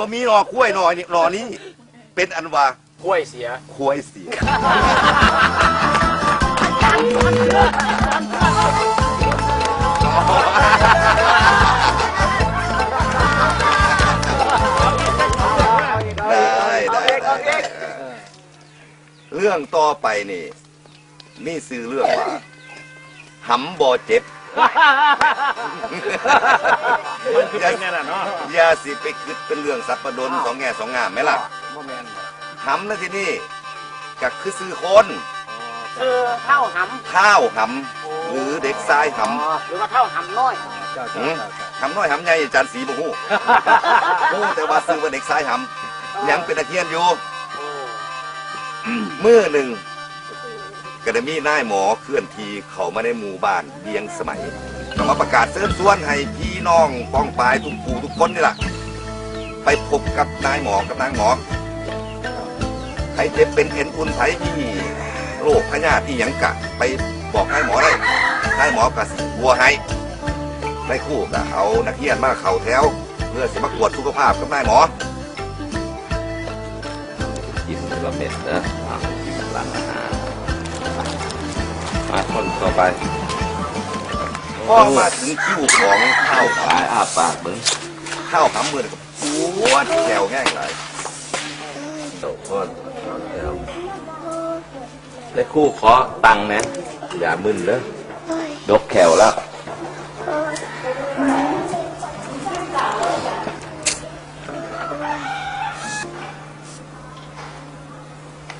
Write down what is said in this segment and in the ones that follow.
บ่มีหนอกล้วยหนอนี่หนอนี้ เป็นอันว่ากล้วยเสียกล้วยเสีย ได้ได้ได้เรื่องต่อไปนี่ นี่ซื้อเรื่องว่าหำบ่อเจ็บ มันคือเป็นแน่น่ะเนาะยาสีไปคิดเป็นเรื่องสับประดนสองแง่สองงามไหมล่ะบ่แมนหำนะที่นี่ก็คือซื้อคนเธอเท่าหำเท่าวหำหรือเด็กทรายหำ หรือว่าเท่าหำน้อย เจ้หำน้อยหำใหญ่จานสีบ่ฮู้ ฮู้แต่ว่าซื้อว่าเด็กสายหำยังเป็นอาเคียนอยู่ มือหนึ่ง กระมี่นายหมอเคลื่อนทีเขามาในหมู่บ้านเบียงสมัยต้อมาประกาศเชิญชวนให้พี่น้องป้องปลายทุกผู้ทุกคนนี่แหละไปพบกับนายหมอกับนางหมอใครเจ็บเป็นเอ็นอุ่นไผที่โรคพญาที่ยังกะ ไปบอกนายหมอได้นายหมอกับบัวให้ได้คู่กับเอานักเรียนมาเข่าแถวเพื่อสิมากวดสุขภาพกับนายหมอกินละเม็ดนะกินหลังอาหาร มาต้นต่อไปพ่อมาถึงคิวของข้าวขายอาปากเบิ้งข้าวขามือกับปวดแถวง่งไรตกก้อนแถวได้คู่ขอตังนะอย่ามึนเลยดกแขวแล้ว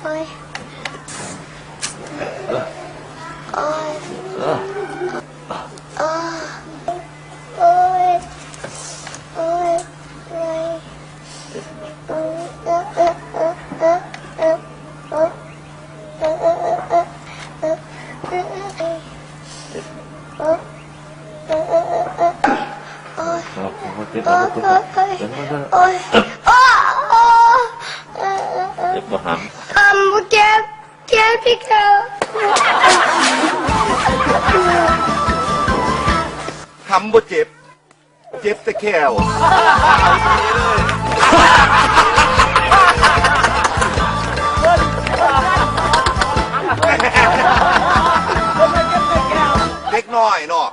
เฮ้อ เจ็บบ่หันทำเจ็บเจ็บพี่เขาทำบ่เจ็บ เจ็บแต่แค่ว เด็กน้อยเนาะ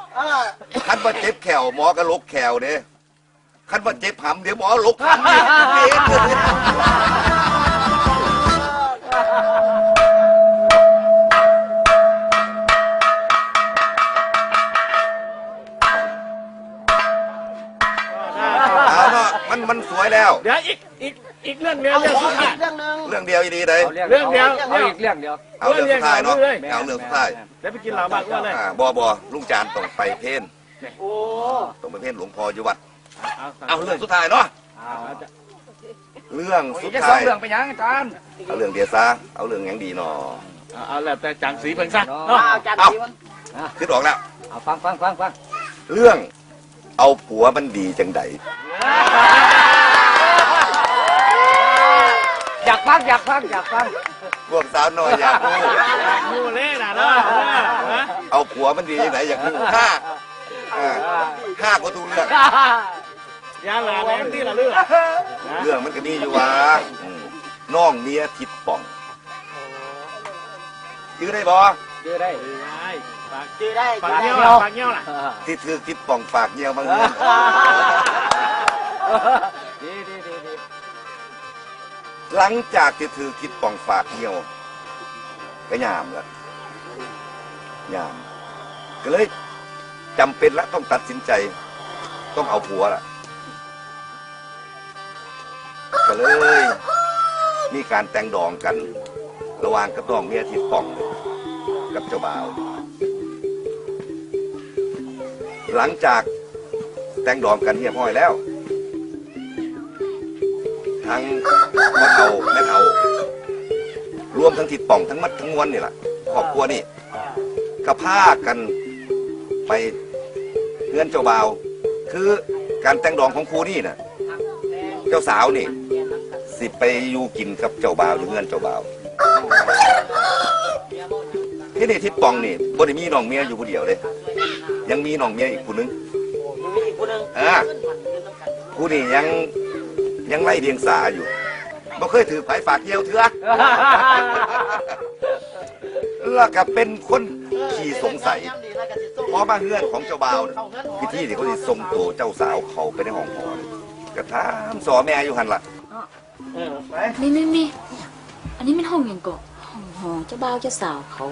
คันบ่เจ็บแขวหมอก็ลกแขวเด้คันบ่เจ็บหำเดี๋ยวหมอลกหำนี่เจ็ มันมันสวยแล้ว เดี๋ยวอีกอีกอีกเรื่องเดียวเรื่องสุดท้ายเรื่องหนึ่งเรื่องเดียวอีดีเลยเรื่องเดียวเอาอีกเรื่องเดียวเอาเรื่องสุดท้ายเนาะเรื่องเอาเรื่องสุดท้ายเดี๋ยวไปกินเหล้าบ้างว่าเลยอ่าบอบอลุงจานต้องไปเพนโอ้ต้องไปเพนหลวงพ่ออยู่วัดเอาเอาเรื่องสุดท้ายเนาะเอาเรื่องสุดจะสอท้างยเรื่องไปยังอาจารย์เอาเรื่องเดียวซะเอาเรื่องหยังดีเนาะเอาเอาแล้วแต่จังสีเพิ่งซะเนาะเนาะอาจารย์สีมันคิดออกแล้วเอาฟังฟังฟังฟังเรื่อง เอาผัวมันดีจังใดอยากฟังอยากฟังอยากฟังพวกสาวน้อยอยากรู้มูเล่น่ะเนาะนะเอาผัวมันดีจังใดอยากรู้ห้าอ่าห้าก็ดูเรื่องยาลาแรงที่ละเรื่องเรื่องมันก็มีอยู่ว่าอืมน้องเมียทิดป่องยื้อได้บ่ เจอได้ปากจือได้ปากเงี้ยวล่ะปากเงี้ยวล่ะที่ถือทิดป่องฝากเงี้ยวบางเงินดีดีดีดีหลังจากที่ถือทิดป่องฝากเงี้ยวก็ยามละยาม ก็เลยจำเป็นละต้องตัดสินใจ ต้องเอาผัวละก็เลย มีการแต่งดองกัน ระหว่างกับน้องเมียทิดป่อง กับเจ้าบ่าว หลังจากแต่งดองกันเรียบร้อยแล้ว ทั้งพ่อเฒ่าแม่เฒ่ารวมทั้งทิดป่องทั้งมัดทั้งมวลนี่แหละครอบครัวนี่ก็พากันไปเงื่อนเจ้าบ่าว คือการแต่งดองของครูนี่น่ะเจ้าสาวนี่ สิไปอยู่กินกับเจ้าบ่าวอยู่เงื่อนเจ้าบ่าว ที่นี่ทิดป่องนี่บ่ได้มีน้องเมียอยู่ผู้เดียวเลย ยังมีน้องเมียอีกคนนึงมีอีกคนหนึ่งอ่าผู้นี่ยังยังไล่เดียงสาอยู่บ่เคยถือไผฝากเกี่ยวเถือแล้วก็เป็นคนขี่สงสัยพอมาเฮือนของเจ้าบ่าวน่ะพิธีที่เขาสิส่งตัวเจ้าสาวเขาไปในห้องหอนี่กระทามสอแม่อยู่หันล่ะนี่นี่นี่อันนี้เป็นห้องหยังก่อห้องหอเจ้าบ่าวเจ้าสาวเขา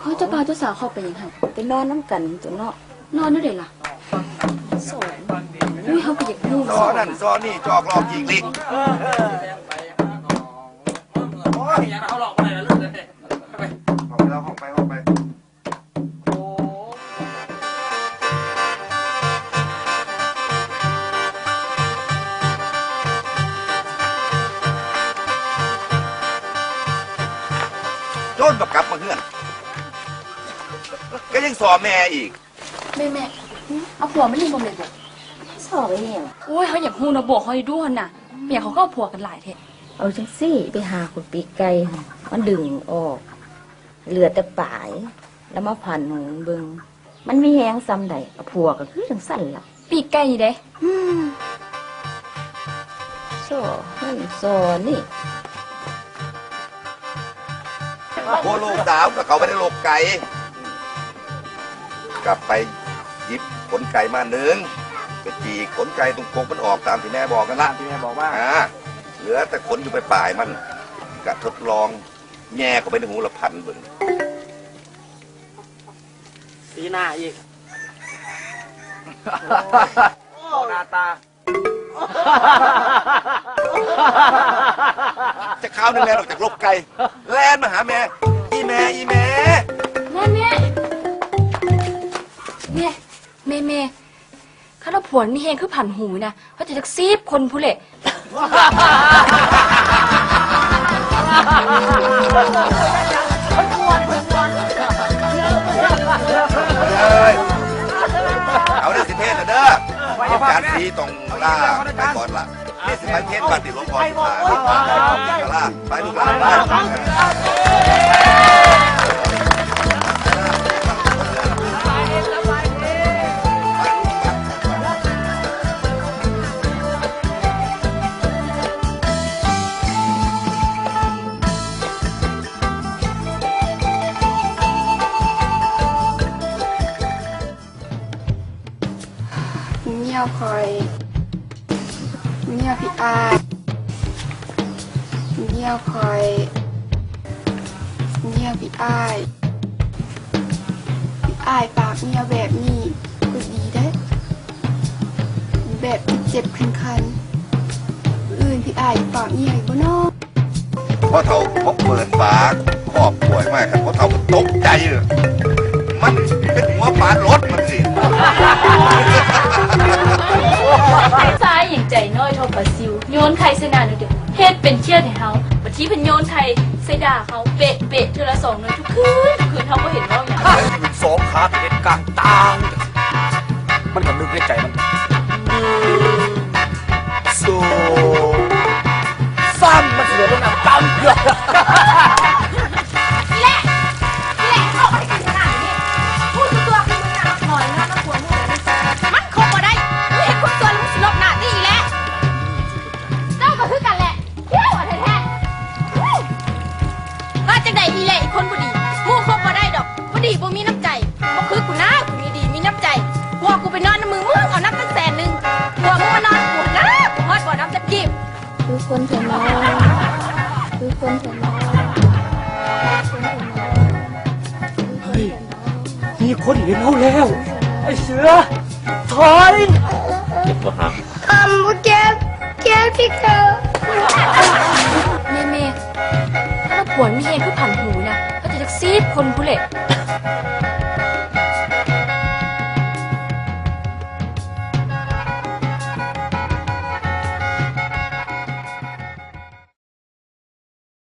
เขาเจะบ่าวเจ้าสาวเข้าไปยังไงไปนอนน้ำกันตัวเนาะนอนด้วยเด็ล่ะสอนอุ้ยเขาก็อยากนุ่งซอนั่นซอนี่จอกหลอกยิงลิกเขาหลอกไปเลยลูกเลยห้องไปแล้วห้องไปห้องไปโจนบักกลับมาเฮือน ก็ยังสอแม่อีก แม่แม่เอาผัวไม่ลืมบ่เลยบอกสอบไปเนี่ยโอ้ยเขาอยากฮู้นะบอกเขาให้ด้วยน่ะเมียเขาก็เอาผัวกันหลายเทะเอาจังซี่ไปหาขุดปีกไก่มันดึงออก เหลือแต่ปลาย แล้วมาผ่านหูเบิงมันมีแหงซ้ำใดเอาผัวก็คือจังสั่นล่ะปีกไก่นี่เด้อืมโซ่นั่นโซ่นี่พวกลูกสาวกับเขาไม่ได้โลกไก่ กลับไปหยิบขนไก่มาหนึ่งไปจีกขนไก่ตรงโคกมันออกตามที่แม่บอกกันละที่แม่บอกว่าอ่าเหลือแต่ขนอยู่ไปปลายมันกะทดลองแง่เข้าไปในหูละพันเบิ่งสีหน้าอีกหน้าตา จะข้าวนึงแลนออกจากลกไก่แลนมาหาแม่ อีแม่ อีแม่ แม่แม่ข้าเราผัวมีเฮงคือผันหูนะเขาจะจักซีบคนผู้เละเลยเอาเด้อสิเพศนะเด้อเอาจานสีตรงล่าไปก่อนละนี่สิไปเพศบัตรติดลงก่อนสุดท้ายล่าไปลูกหลานไป เมียคอยเมียพี่อายพี่อายปากเมียแบบนี้ก็ดีได้ แบบเจ็บๆคันๆอื่นพี่อายปากเมียอีกบ่เนอเพราะเท่าพบเปิดปากครอบป่วยมากครับเพราะเท่ามันตกใจเลยมันเป็นหัวปลารถมันสิซ้ายอย่างใจน้อยเท่าปลาซิวโยนไข่ใส่หน้าหนูเดียว เฮ็ดเป็นเชี่ยให้เฮาบัดทีเพิ่นโยนไข่ใส่ด่าเขาเปะเปะเทื่อละสองหน่อยทุกคืนทุกคืนเฮาก็เห็นว่าอย่างเป็นสองขาเป็นกลางตางมันก็นึกในใจมันสูซ้ำมันเสือมันน้ำตั้มเยอะและ คือคนเถอะเนาะคือคนเถอะเนาะคือคนเถอะเนาะคือคนเถอะเนาะมีคนเห็นเขาแล้วไอ้เสือถอยเก็บตัวหามคำว่าเจ็บเจ็บที่เกิดเมเมถ้าเราผัวมีเฮงคือผันหูนะก็จะจักซีบคนผู้เละ